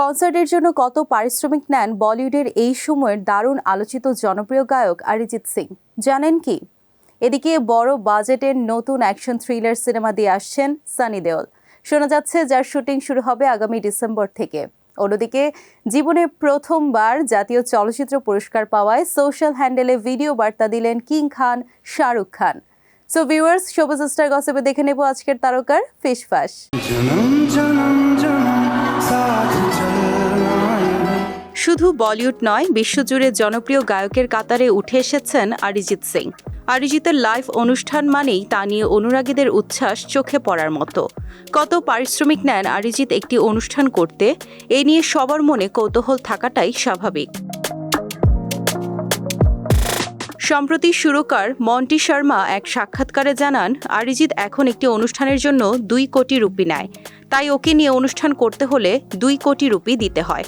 কনসার্টের জন্য কত পারিশ্রমিক নেন বলিউডের এই সময়ের দারুণ আলোচিত জনপ্রিয় গায়ক অরিজিৎ সিং? জানেন কি? এদিকে বড় বাজেটের নতুন অ্যাকশন থ্রিলার সিনেমা দিয়ে আসছেন সানি দেওল। শোনা যাচ্ছে যার শুটিং শুরু হবে আগামী ডিসেম্বর থেকে। অন্যদিকে, জীবনে প্রথমবার জাতীয় চলচ্চিত্র পুরস্কার পাওয়ায় সোশ্যাল হ্যান্ডেলে ভিডিও বার্তা দিলেন king Khan, Shahrukh Khan. So viewers শোভাজ star গসিপে দেখে নেব আজকের তারকার ফিশ শুধু বলিউড নয়, বিশ্বজুড়ে জনপ্রিয় গায়কের কাতারে উঠে এসেছেন অরিজিৎ সিং। অরিজিতের লাইভ অনুষ্ঠান মানেই তা নিয়ে অনুরাগীদের উচ্ছ্বাস চোখে পড়ার মতো। কত পারিশ্রমিক নেন অরিজিৎ একটি অনুষ্ঠান করতে, এ নিয়ে সবার মনে কৌতূহল থাকাটাই স্বাভাবিক। সম্প্রতি সুরকার মন্টি শর্মা এক সাক্ষাৎকারে জানান, অরিজিৎ এখন একটি অনুষ্ঠানের জন্য দুই কোটি রুপি নেয়। তাই ওকে নিয়ে অনুষ্ঠান করতে হলে দুই কোটি রুপি দিতে হয়।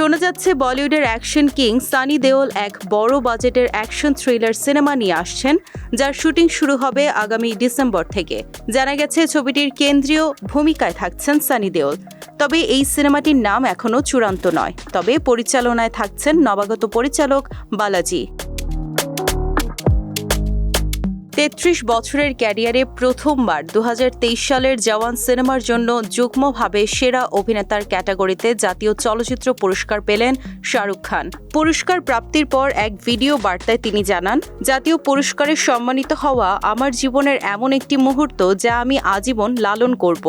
শোনা যাচ্ছে বলিউডের অ্যাকশন কিং সানি দেওল এক বড় বাজেটের অ্যাকশন থ্রিলার সিনেমা নিয়ে আসছেন, যার শুটিং শুরু হবে আগামী ডিসেম্বর থেকে। জানা গেছে, ছবিটির কেন্দ্রীয় ভূমিকায় থাকছেন সানি দেওল। তবে এই সিনেমাটির নাম এখনও চূড়ান্ত নয়। তবে পরিচালনায় থাকছেন নবাগত পরিচালক বালাজি। তেত্রিশ বছরের ক্যারিয়ারে প্রথমবার দুহাজার তেইশ সালের জওয়ান সিনেমার জন্য যুগ্মভাবে সেরা অভিনেতার ক্যাটাগরিতে জাতীয় চলচ্চিত্র পুরস্কার পেলেন শাহরুখ খান। পুরস্কার প্রাপ্তির পর এক ভিডিও বার্তায় তিনি জানান, জাতীয় পুরস্কারে সম্মানিত হওয়া আমার জীবনের এমন একটি মুহূর্ত যা আমি আজীবন লালন করব।